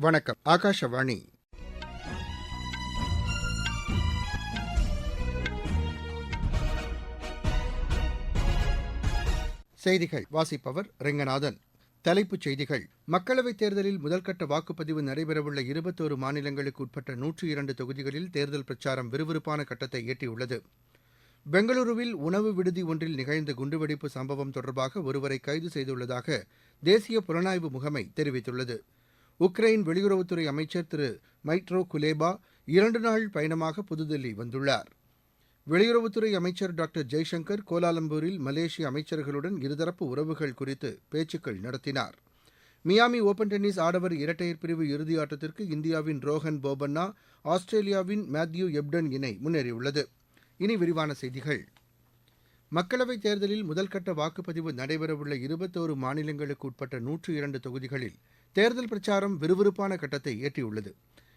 வணக்கம் ஆகாஷவாணி. செய்திகள் வாசிப்பவர் ரெங்கநாதன். தலைப்புச் செய்திகள். மக்களவைத் தேர்தலில் முதல்கட்ட வாக்குப்பதிவு நடைபெறவுள்ள இருபத்தோரு மாநிலங்களுக்கு உட்பட்ட நூற்றி இரண்டு தொகுதிகளில் தேர்தல் பிரச்சாரம் விறுவிறுப்பான கட்டத்தை எட்டியுள்ளது. பெங்களூருவில் உணவு விடுதி ஒன்றில் நிகழ்ந்த குண்டுவெடிப்பு சம்பவம் தொடர்பாக ஒருவரை கைது செய்துள்ளதாக தேசிய புலனாய்வு முகமை தெரிவித்துள்ளது. உக்ரைன் வெளியுறவுத்துறை அமைச்சர் திரு மைட்ரோ குலேபா இரண்டு நாள் பயணமாக புதுதில்லி வந்துள்ளார். வெளியுறவுத்துறை அமைச்சர் டாக்டர் ஜெய்சங்கர் கோலாலம்பூரில் மலேசிய அமைச்சர்களுடன் இருதரப்பு உறவுகள் குறித்து பேச்சுக்கள் நடத்தினார். மியாமி ஓபன் டென்னிஸ் ஆடவர் இரட்டையர் பிரிவு இறுதி ஆட்டத்திற்கு இந்தியாவின் ரோஹன் போபண்ணா ஆஸ்திரேலியாவின் மேத்யூ எப்டன் இணை முன்னேறியுள்ளது. இனி விரிவான செய்திகள். மக்களவைத் தேர்தலில் முதல்கட்ட வாக்குப்பதிவு நடைபெறவுள்ள இருபத்தோரு மாநிலங்களுக்கு உட்பட்ட நூற்று இரண்டு தொகுதிகளில் தேர்தல் பிரச்சாரம் விறுவிறுப்பான கட்டத்தை எட்டியுள்ளது.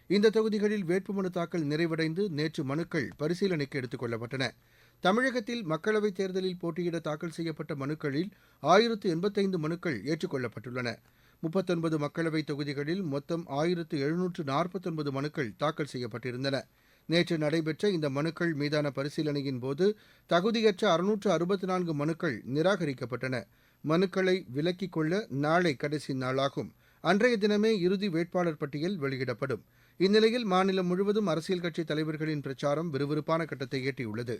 இந்த தொகுதிகளில் வேட்புமனு தாக்கல் நிறைவடைந்து நேற்று மனுக்கள் பரிசீலனைக்கு எடுத்துக் கொள்ளப்பட்டன. தமிழகத்தில் மக்களவைத் தேர்தலில் போட்டியிட தாக்கல் செய்யப்பட்ட மனுக்களில் ஆயிரத்து எண்பத்தைந்து மனுக்கள் ஏற்றுக் கொள்ளப்பட்டுள்ளன முப்பத்தொன்பது மக்களவைத் தொகுதிகளில் மொத்தம் ஆயிரத்து எழுநூற்று நாற்பத்தொன்பது மனுக்கள் தாக்கல் செய்யப்பட்டிருந்தன. நேற்று நடைபெற்ற இந்த மனுக்கள் மீதான பரிசீலனையின் போது தகுதியற்ற அறுநூற்று அறுபத்தி நான்கு மனுக்கள் நிராகரிக்கப்பட்டன. மனுக்களை விலக்கிக் கொள்ள நாளை கடைசி நாளாகும். அன்றைய தினமே இறுதி வேட்பாளர் பட்டியல் வெளியிடப்படும். இந்நிலையில் மாநிலம் முழுவதும் அரசியல் கட்சித் தலைவர்களின் பிரச்சாரம் விறுவிறுப்பான கட்டத்தை எட்டியுள்ளது.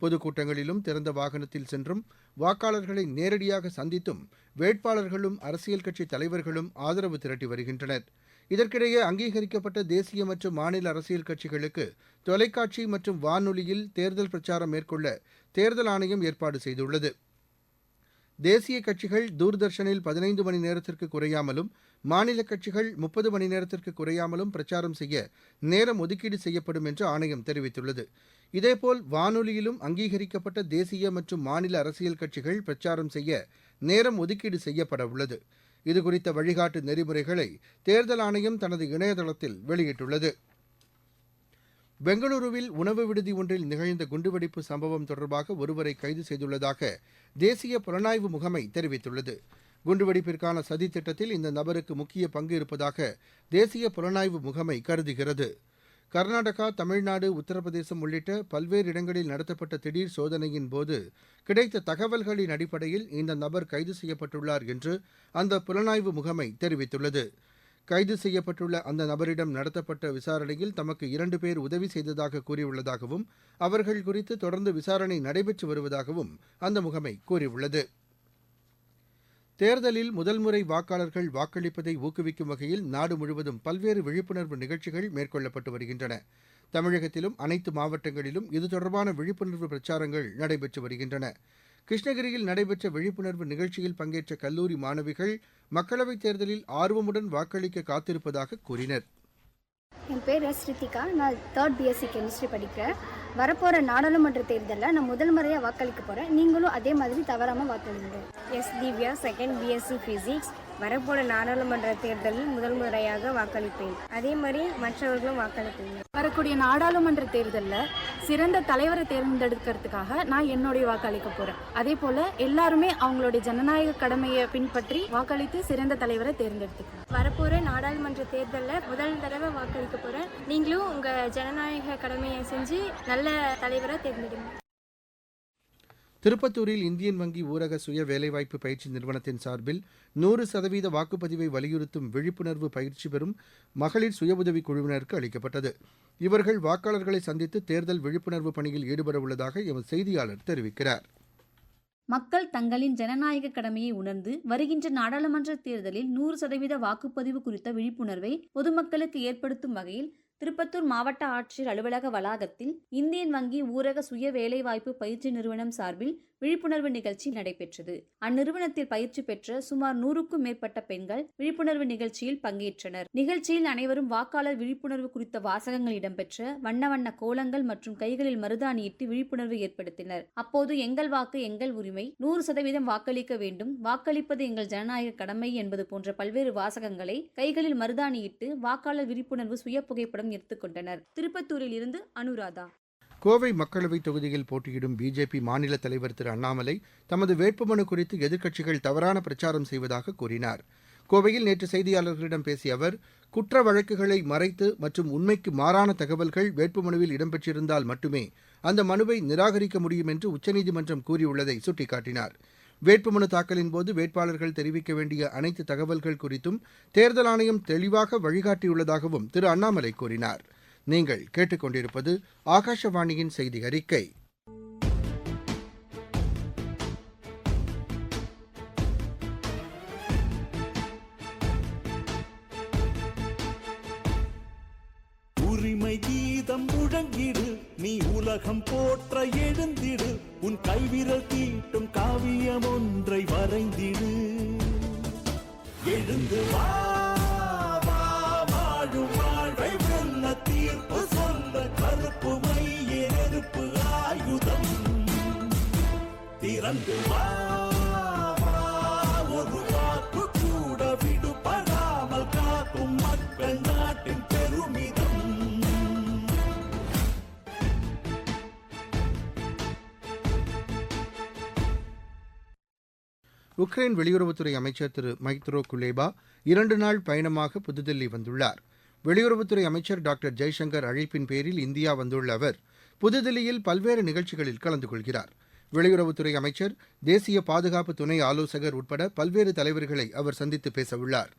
பொதுக்கூட்டங்களிலும் திறந்த வாகனத்தில் சென்றும் வாக்காளர்களை நேரடியாக சந்தித்தும் வேட்பாளர்களும் அரசியல் கட்சித் தலைவர்களும் ஆதரவு திரட்டி வருகின்றனர். இதற்கிடையே அங்கீகரிக்கப்பட்ட தேசிய மற்றும் மாநில அரசியல் கட்சிகளுக்கு தொலைக்காட்சி மற்றும் வானொலியில் தேர்தல் பிரச்சாரம் மேற்கொள்ள தேர்தல் ஆணையம் ஏற்பாடு செய்துள்ளது. தேசிய கட்சிகள் தூர்தர்ஷனில் பதினைந்து மணி நேரத்திற்கு குறையாமலும் மாநில கட்சிகள் முப்பது மணி நேரத்திற்கு குறையாமலும் பிரச்சாரம் செய்ய நேரம் ஒதுக்கீடு செய்யப்படும் என்று ஆணையம் தெரிவித்துள்ளது. இதேபோல் வானொலியிலும் அங்கீகரிக்கப்பட்ட தேசிய மற்றும் மாநில அரசியல் கட்சிகள் பிரச்சாரம் செய்ய நேரம் ஒதுக்கீடு செய்யப்பட உள்ளது. இதுகுறித்த வழிகாட்டு நெறிமுறைகளை தேர்தல் ஆணையம் தனது இணையதளத்தில் வெளியிட்டுள்ளது. பெங்களூருவில் உணவு விடுதி ஒன்றில் நிகழ்ந்த குண்டுவெடிப்பு சம்பவம் தொடர்பாக ஒருவரை கைது செய்துள்ளதாக தேசிய புலனாய்வு முகமை தெரிவித்துள்ளது. குண்டுவெடிப்பிற்கான சதி திட்டத்தில் இந்த நபருக்கு முக்கிய பங்கு இருப்பதாக தேசிய புலனாய்வு முகமை கருதுகிறது. கர்நாடகா தமிழ்நாடு உத்தரப்பிரதேசம் உள்ளிட்ட பல்வேறு இடங்களில் நடத்தப்பட்ட திடீர் சோதனையின் போது கிடைத்த தகவல்களின் அடிப்படையில் இந்த நபர் கைது செய்யப்பட்டுள்ளார் என்று அந்த புலனாய்வு முகமை தெரிவித்துள்ளது. கைது செய்யப்பட்டுள்ள அந்த நபரிடம் நடத்தப்பட்ட விசாரணையில் தமக்கு இரண்டு பேர் உதவி செய்ததாக கூறியுள்ளதாகவும் அவர்கள் குறித்து தொடர்ந்து விசாரணை நடைபெற்று வருவதாகவும் அந்த முகமை கூறியுள்ளது. தேர்தலில் முதல் முறை வாக்காளர்கள் வாக்களிப்பதை ஊக்குவிக்கும் வகையில் நாடு முழுவதும் பல்வேறு விழிப்புணர்வு நிகழ்ச்சிகள் மேற்கொள்ளப்பட்டு வருகின்றன. தமிழகத்திலும் அனைத்து மாவட்டங்களிலும் இது தொடர்பான விழிப்புணர்வு பிரச்சாரங்கள் நடைபெற்று வருகின்றன. கிருஷ்ணகிரியில் நடைபெற்ற விழிப்புணர்வு நிகழ்ச்சியில் பங்கேற்ற கல்லூரி மாணவிகள் மக்களவைத் தேர்தலில் ஆர்வமுடன் வாக்களிக்க காத்திருப்பதாக கூறினர். என் பேர் எஸ் ரித்திகா நான் தேர்ட் பிஎஸ்சி கெமிஸ்ட்ரி படிக்கிறேன். வரப்போகிற நாடாளுமன்ற தேர்தலில் நான் முதல் முறையாக வாக்களிக்க போகிறேன் நீங்களும் அதே மாதிரி தவறாமல் வாக்களிங்க. S Divya. Second BSc physics வரப்போற நாடாளுமன்ற தேர்தலில் முதல் முறையாக வாக்களிப்பேன். அதே மாதிரி மற்றவர்களும் வாக்களிப்பேன் வரக்கூடிய நாடாளுமன்ற தேர்தலில் சிறந்த தலைவரை தேர்ந்தெடுக்கிறதுக்காக நான் என்னுடைய வாக்களிக்க போகிறேன் அதே போல் எல்லாருமே அவங்களுடைய ஜனநாயக கடமையை பின்பற்றி வாக்களித்து சிறந்த தலைவரை தேர்ந்தெடுத்துக்கணும் வரப்போகிற நாடாளுமன்ற தேர்தலில் முதல் தடவை வாக்களிக்க போகிறேன் நீங்களும் உங்கள் ஜனநாயக கடமையை செஞ்சு நல்ல தலைவராக தேர்ந்தெடுங்க. திருப்பத்தூரில் இந்தியன் வங்கி ஊரக சுய வேலைவாய்ப்பு பயிற்சி நிறுவனத்தின் சார்பில் நூறு சதவீத வாக்குப்பதிவை வலியுறுத்தும் விழிப்புணர்வு பயிற்சி பெறும் மகளிர் சுய உதவிக் குழுவினருக்கு அளிக்கப்பட்டது. இவர்கள் வாக்காளர்களை சந்தித்து தேர்தல் விழிப்புணர்வு பணியில் ஈடுபட உள்ளதாக எமது செய்தியாளர் தெரிவிக்கிறார். மக்கள் தங்களின் ஜனநாயக கடமையை உணர்ந்து வருகின்ற நாடாளுமன்ற தேர்தலில் நூறு சதவீத வாக்குப்பதிவு குறித்த விழிப்புணர்வை பொதுமக்களுக்கு ஏற்படுத்தும் வகையில் திருப்பத்தூர் மாவட்ட ஆட்சியர் அலுவலக வளாகத்தில் இந்தியன் வங்கி ஊரக சுய வேலைவாய்ப்பு பயிற்சி நிறுவனம் சார்பில் விழிப்புணர்வு நிகழ்ச்சி நடைபெற்றது. அந்நிறுவனத்தில் பயிற்சி பெற்ற சுமார் நூறுக்கும் மேற்பட்ட பெண்கள் விழிப்புணர்வு நிகழ்ச்சியில் பங்கேற்றனர். நிகழ்ச்சியில் அனைவரும் வாக்காளர் விழிப்புணர்வு குறித்த வாசகங்கள் இடம்பெற்ற வண்ண வண்ண கோலங்கள் மற்றும் கைகளில் மருதாணியிட்டு விழிப்புணர்வு ஏற்படுத்தினர். அப்போது எங்கள் வாக்கு எங்கள் உரிமை நூறு சதவீதம் வாக்களிக்க வேண்டும். வாக்களிப்பது எங்கள் ஜனநாயக கடமை என்பது போன்ற பல்வேறு வாசகங்களை கைகளில் மருதாணியிட்டு வாக்காளர் விழிப்புணர்வு சுய புகைப்படம் எடுத்துக்கொண்டனர் திருப்பத்தூரில் இருந்து அனுராதா கோவை மக்களவைத் தொகுதியில் போட்டியிடும் பிஜேபி மாநில தலைவர் திரு அண்ணாமலை தமது வேட்புமனு குறித்து எதிர்க்கட்சிகள் தவறான பிரச்சாரம் செய்வதாக கூறினார். கோவையில் நேற்று செய்தியாளர்களிடம் பேசிய அவர் குற்ற வழக்குகளை மறைத்து மற்றும் உண்மைக்கு மாறான தகவல்கள் வேட்புமனுவில் இடம்பெற்றிருந்தால் மட்டுமே அந்த மனுவை நிராகரிக்க முடியும் என்று உச்சநீதிமன்றம் கூறியுள்ளதை சுட்டிக்காட்டினார். வேட்புமனு தாக்கலின் போது வேட்பாளர்கள் தெரிவிக்க வேண்டிய அனைத்து தகவல்கள் குறித்தும் தேர்தல் ஆணையம் தெளிவாக வழிகாட்டியுள்ளதாகவும் திரு அண்ணாமலை கூறினார். நீங்கள் கேட்டுக்கொண்டிருப்பது ஆகாஷவாணியின் செய்தி அறிக்கை. உரிமை கீதம் முழங்கிடு நீ உலகம் போற்ற எழுந்திடு உன் கைவிரல் தீட்டும் காவியம் ஒன்றை வரைந்திடு. எழுந்து வா, திறந்து ஒரு வாக்கு கூட விடுபடாமல் காக்கும் மக்கள் நாட்டின் பெருமிதம். உக்ரைன் வெளியுறவுத்துறை அமைச்சர் திரு மைத்ரோ குலேபா இரண்டு நாள் பயணமாக புதுதில்லி வந்துள்ளார். வெளியுறவுத்துறை அமைச்சர் டாக்டர் ஜெய்சங்கர் அழைப்பின் பேரில் இந்தியா வந்துள்ள அவர் புதுதில்லியில் பல்வேறு நிகழ்ச்சிகளில் கலந்து கொள்கிறார். வெளியுறவுத்துறை அமைச்சர் தேசிய பாதுகாப்பு துணை ஆலோசகர் உட்பட பல்வேறு தலைவர்களை அவர் சந்தித்து பேசவுள்ளார்.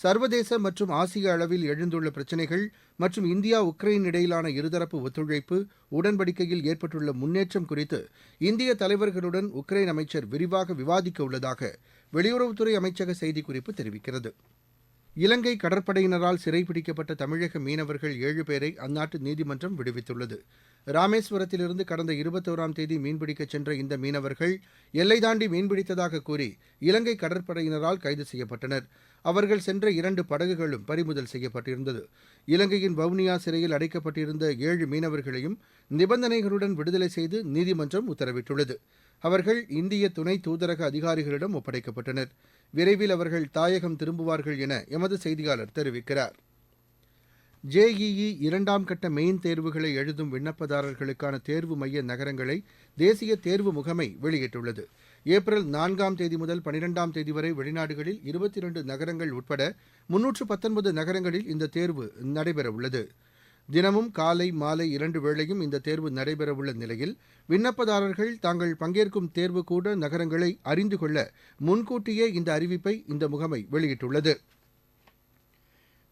சர்வதேச மற்றும் ஆசிய அளவில் எழுந்துள்ள பிரச்சினைகள் மற்றும் இந்தியா உக்ரைன் இடையிலான இருதரப்பு ஒத்துழைப்பு உடன்படிக்கையில் ஏற்பட்டுள்ள முன்னேற்றம் குறித்து இந்திய தலைவர்களுடன் உக்ரைன் அமைச்சர் விரிவாக விவாதிக்க உள்ளதாக வெளியுறவுத்துறை அமைச்சக செய்திக்குறிப்பு தெரிவிக்கிறது. இலங்கை கடற்படையினரால் சிறைபிடிக்கப்பட்ட தமிழக மீனவர்கள் ஏழு பேரை அந்நாட்டு நீதிமன்றம் விடுவித்துள்ளது. ராமேஸ்வரத்திலிருந்து கடந்த இருபத்தோராம் தேதி மீன்பிடிக்கச் சென்ற இந்த மீனவர்கள் எல்லை தாண்டி மீன்பிடித்ததாக கூறி இலங்கை கடற்படையினரால் கைது செய்யப்பட்டனர். அவர்கள் சென்ற இரண்டு படகுகளும் பறிமுதல் செய்யப்பட்டிருந்தது. இலங்கையின் வவுனியா சிறையில் அடைக்கப்பட்டிருந்த ஏழு மீனவர்களையும் நிபந்தனைகளுடன் விடுதலை செய்து நீதிமன்றம் உத்தரவிட்டுள்ளது. அவர்கள் இந்திய துணை தூதரக அதிகாரிகளிடம் ஒப்படைக்கப்பட்டனர். விரைவில் அவர்கள் தாயகம் திரும்புவார்கள் என எமது செய்தியாளர் தெரிவிக்கிறார். ஜேஇஇ இரண்டாம் கட்ட மெயின் தேர்வுகளை எழுதும் விண்ணப்பதாரர்களுக்கான தேர்வு மைய நகரங்களை தேசிய தேர்வு முகமை வெளியிட்டுள்ளது. ஏப்ரல் நான்காம் தேதி முதல் பனிரெண்டாம் தேதி வரை வெளிநாடுகளில் இருபத்தி இரண்டு நகரங்கள் உட்பட முன்னூற்று பத்தொன்பது நகரங்களில் இந்த தேர்வு நடைபெறவுள்ளது. தினமும் காலை மாலை இரண்டு வேளையும் இந்த தேர்வு நடைபெறவுள்ள நிலையில் விண்ணப்பதாரர்கள் தாங்கள் பங்கேற்கும் தேர்வுக்கூட நகரங்களை அறிந்து கொள்ள முன்கூட்டியே இந்த அறிவிப்பை இந்த முகமை வெளியிட்டுள்ளது.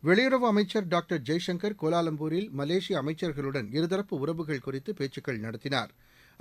வெளியுறவு அமைச்சர் டாக்டர் ஜெய்சங்கர் கோலாலம்பூரில் மலேசிய அமைச்சர்களுடன் இருதரப்பு உறவுகள் குறித்து பேச்சுக்கள் நடத்தினார்.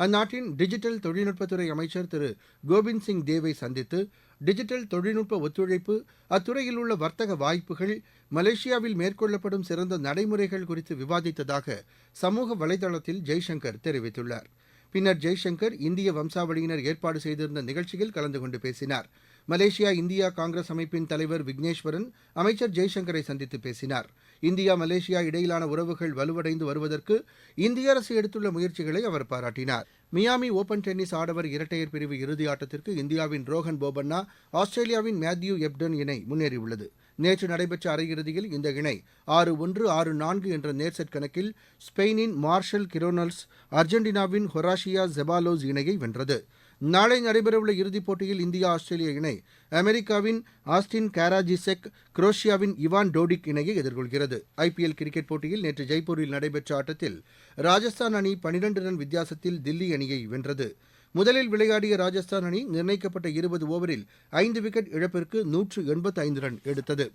அந்நாட்டின் டிஜிட்டல் தொழில்நுட்பத்துறை அமைச்சர் திரு கோவிந்த் சிங் தேவை சந்தித்து டிஜிட்டல் தொழில்நுட்ப ஒத்துழைப்பு அத்துறையில் உள்ள வர்த்தக வாய்ப்புகள் மலேசியாவில் மேற்கொள்ளப்படும் சிறந்த நடைமுறைகள் குறித்து விவாதித்ததாக சமூக வலைதளத்தில் ஜெய்சங்கர் தெரிவித்துள்ளார். பின்னர் ஜெய்சங்கர் இந்திய வம்சாவளியினர் ஏற்பாடு செய்திருந்த நிகழ்ச்சியில் கலந்து கொண்டு பேசினார். மலேசியா இந்தியா காங்கிரஸ் அமைப்பின் தலைவர் விக்னேஸ்வரன் அமைச்சர் ஜெய்சங்கரை சந்தித்து பேசினார். இந்தியா மலேசியா இடையிலான உறவுகள் வலுவடைந்து வருவதற்கு இந்திய அரசு எடுத்துள்ள முயற்சிகளை அவர் பாராட்டினார். மியாமி ஓபன் டென்னிஸ் ஆடவர் இரட்டையர் பிரிவு இறுதி ஆட்டத்திற்கு இந்தியாவின் ரோஹன் போபண்ணா ஆஸ்திரேலியாவின் மேத்யூ எப்டன் இணை முன்னேறியுள்ளது. நேற்று நடைபெற்ற அரையிறுதியில் இந்த இணை ஆறு ஒன்று ஆறு நான்கு என்ற நேர்செட் கணக்கில் ஸ்பெயினின் மார்ஷல் கிரோனல்ஸ் அர்ஜென்டினாவின் ஹொராஷியா ஜெபாலோஸ் இணையை வென்றது. நாளை நடைபெறவுள்ள இறுதிப் போட்டியில் இந்தியா ஆஸ்திரேலிய இணை அமெரிக்காவின் ஆஸ்டின் கேராஜிசெக் குரோஷியாவின் இவான் டோடிக் இணையை எதிர்கொள்கிறது. ஐபிஎல் கிரிக்கெட் போட்டியில் நேற்று ஜெய்ப்பூரில் நடைபெற்ற ஆட்டத்தில் ராஜஸ்தான் அணி பனிரெண்டு ரன் வித்தியாசத்தில் தில்லி அணியை வென்றது. முதலில் விளையாடிய ராஜஸ்தான் அணி நிர்ணயிக்கப்பட்ட இருபது ஓவரில் ஐந்து விக்கெட் இழப்பிற்கு நூற்று எண்பத்து ஐந்து ரன் எடுத்தது.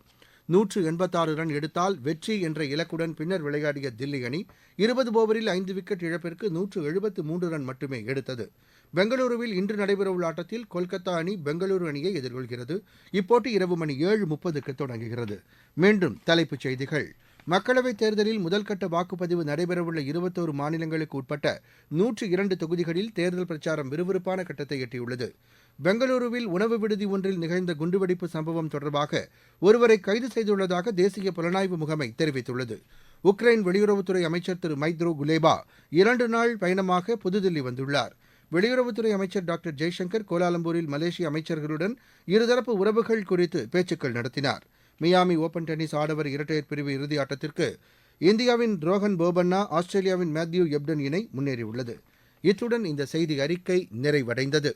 நூற்று எண்பத்தாறு ரன் எடுத்தால் வெற்றி என்ற இலக்குடன் பின்னர் விளையாடிய தில்லி அணி இருபது ஓவரில் ஐந்து விக்கெட் இழப்பிற்கு நூற்று எழுபத்து மூன்று ரன் மட்டுமே எடுத்தது. பெங்களூருவில் இன்று நடைபெறவுள்ள ஆட்டத்தில் கொல்கத்தா அணி பெங்களூரு அணியை எதிர்கொள்கிறது. இப்போட்டி இரவு மணி ஏழு முப்பதுக்கு தொடங்குகிறது. மீண்டும் தலைப்புச் செய்திகள். மக்களவைத் தேர்தலில் முதல்கட்ட வாக்குப்பதிவு நடைபெறவுள்ள இருபத்தோரு மாநிலங்களுக்கு உட்பட்ட நூற்று இரண்டு தொகுதிகளில் தேர்தல் பிரச்சாரம் விறுவிறுப்பான கட்டத்தை எட்டியுள்ளது. பெங்களூருவில் உணவு விடுதி ஒன்றில் நிகழ்ந்த குண்டுவெடிப்பு சம்பவம் தொடர்பாக ஒருவரை கைது செய்துள்ளதாக தேசிய புலனாய்வு முகமை தெரிவித்துள்ளது. உக்ரைன் வெளியுறவுத்துறை அமைச்சர் திரு மைத்ரோ குலேபா இரண்டு நாள் பயணமாக புதுதில்லி வந்துள்ளார். வெளியுறவுத்துறை அமைச்சர் டாக்டர் ஜெய்சங்கர் கோலாலம்பூரில் மலேசிய அமைச்சர்களுடன் இருதரப்பு உறவுகள் குறித்து பேச்சுக்கள் நடத்தினார். மியாமி ஓபன் டென்னிஸ் ஆடவர் இரட்டையர் பிரிவு இறுதி ஆட்டத்திற்கு இந்தியாவின் ரோஹன் போபண்ணா ஆஸ்திரேலியாவின் மேத்யூ எப்டன் இணை முன்னேறியுள்ளது. இத்துடன் இந்த செய்தி அறிக்கை நிறைவடைந்தது.